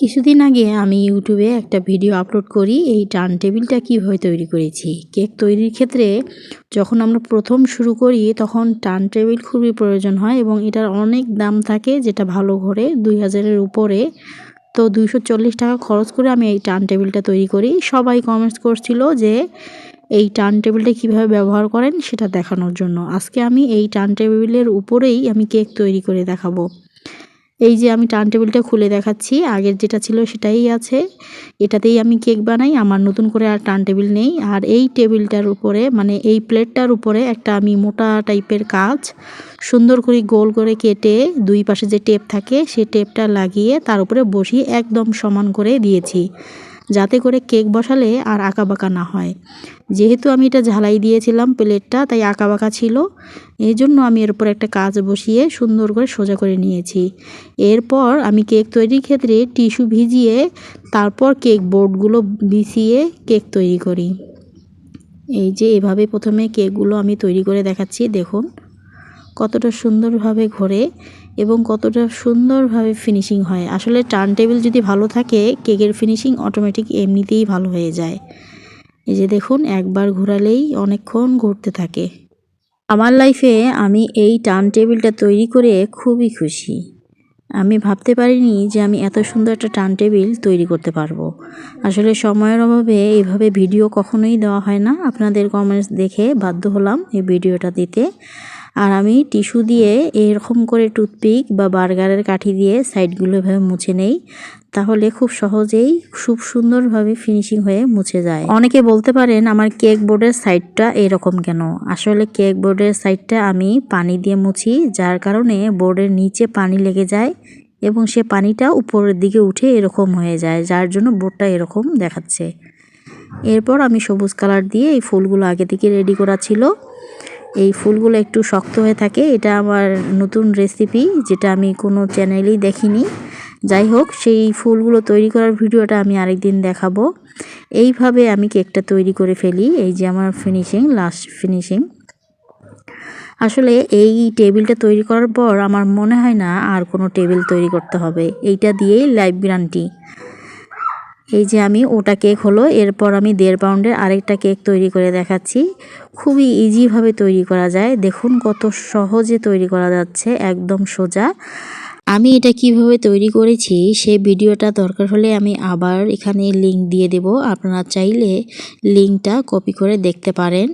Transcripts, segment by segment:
কিছুদিন আগে আমি ইউটিউবে একটা ভিডিও আপলোড করি, এই টার্ন টেবিলটা কীভাবে তৈরি করেছি। কেক তৈরির ক্ষেত্রে যখন আমরা প্রথম শুরু করি, তখন টার্ন টেবিল খুবই প্রয়োজন হয় এবং এটার অনেক দাম থাকে, যেটা ভালো ঘরে দুই হাজারের উপরে। তো দুইশো চল্লিশ টাকা খরচ করে আমি এই টার্ন টেবিলটা তৈরি করি। সবাই কমেন্টস করছিল যে, এই টার্ন টেবিলটা কীভাবে ব্যবহার করেন সেটা দেখানোর জন্য। আজকে আমি এই টার্ন টেবিলের উপরেই আমি কেক তৈরি করে দেখাবো। এই যে আমি টার্ন টেবিলটা খুলে দেখাচ্ছি, আগের যেটা ছিল সেটাই আছে। এটাতেই আমি কেক বানাই, আমার নতুন করে আর টার্ন টেবিল নেই। আর এই টেবিলটার উপরে মানে এই প্লেটটার উপরে একটা আমি মোটা টাইপের কাজ সুন্দর করে গোল করে কেটে দুই পাশে যে টেপ থাকে, সে টেপটা লাগিয়ে তার উপরে বসিয়ে একদম সমান করে দিয়েছি। যাতে করে কেক বসালে আর আঁকা বাঁকা না হয়। যেহেতু আমি এটা ঝালাই দিয়েছিলাম প্লেটটা, তাই আঁকা বাঁকা ছিল। এই জন্য আমি এর উপর একটা কাজ বসিয়ে সুন্দর করে সোজা করে নিয়েছি। এরপর আমি কেক তৈরির ক্ষেত্রে টিস্যু ভিজিয়ে, তারপর কেক বোর্ডগুলো বিছিয়ে কেক তৈরি করি। এই যে এভাবে প্রথমে কেকগুলো আমি তৈরি করে দেখাচ্ছি, দেখুন। কতটা সুন্দরভাবে ঘোরে এবং কতটা সুন্দরভাবে ফিনিশিং হয়। আসলে টার্ন টেবিল যদি ভালো থাকে, কেকের ফিনিশিং অটোমেটিক এমনিতেই ভালো হয়ে যায়। এই যে দেখুন, একবার ঘোরালেই অনেকক্ষণ ঘুরতে থাকে। আমার লাইফে আমি এই টার্ন টেবিলটা তৈরি করে খুবই খুশি। আমি ভাবতে পারিনি যে আমি এত সুন্দর একটা টার্ন টেবিল তৈরি করতে পারব। আসলে সময়ের অভাবে এইভাবে ভিডিও কখনোই দেওয়া হয় না। আপনাদের কমেন্টস দেখে বাধ্য হলাম এই ভিডিওটা দিতে। আর আমি টিস্যু দিয়ে এরকম করে টুথপিক বা বার্গারের কাঠি দিয়ে সাইডগুলো এভাবে মুছে নেই। তাহলে খুব সহজেই খুব সুন্দরভাবে ফিনিশিং হয়ে মুছে যায়। অনেকে বলতে পারেন, আমার কেক বোর্ডের সাইডটা এরকম কেন? আসলে কেক বোর্ডের সাইডটা আমি পানি দিয়ে মুছি, যার কারণে বোর্ডের নিচে পানি লেগে যায় এবং সে পানিটা উপরের দিকে উঠে এরকম হয়ে যায়, যার জন্য বোর্ডটা এরকম দেখাচ্ছে। এরপর আমি সবুজ কালার দিয়ে এই ফুলগুলো আগে থেকে রেডি করা ছিল। এই ফুলগুলো একটু শক্ত হয়ে থাকে, এটা আমার নতুন রেসিপি যেটা আমি কোনো চ্যানেলেই দেখিনি। যাই হোক, সেই ফুলগুলো তৈরি করার ভিডিওটা আমি আরেকদিন দেখাবো। এইভাবে আমি কেকটা তৈরি করে ফেলি, এই যে আমার ফিনিশিং লাস্ট ফিনিশিং আসলে এই টেবিলটা তৈরি করার পর আমার মনে হয় না আর কোনো টেবিল তৈরি করতে হবে। এইটা দিয়েই লাইভ গ্রান্টি এই যে আমি ওটা কেক হলো, এরপর আমি দেড় পাউন্ডের আরেকটা কেক তৈরি করে দেখাচ্ছি। খুবই ইজিভাবে তৈরি করা যায়। দেখুন কত সহজে তৈরি করা যাচ্ছে, একদম সোজা। আমি এটা কীভাবে তৈরি করেছি, সে ভিডিওটা দরকার হলে আমি আবার এখানে লিংক দিয়ে দেব। আপনারা চাইলে লিংকটা কপি করে দেখতে পারেন।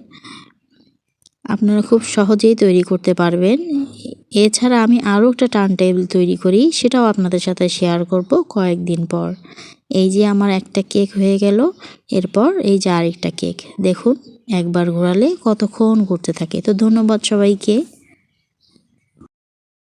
আপনারা খুব সহজেই তৈরি করতে পারবেন। এছাড়া আমি আরও একটা টার্ন টেবিল তৈরি করি, সেটাও আপনাদের সাথে শেয়ার করব কয়েকদিন পর। এই যে আমার একটা কেক হয়ে গেল, এরপর এই যে আরেকটা কেক। দেখুন, একবার ঘোরালে কতক্ষণ ঘুরতে থাকে। তো ধন্যবাদ সবাইকে।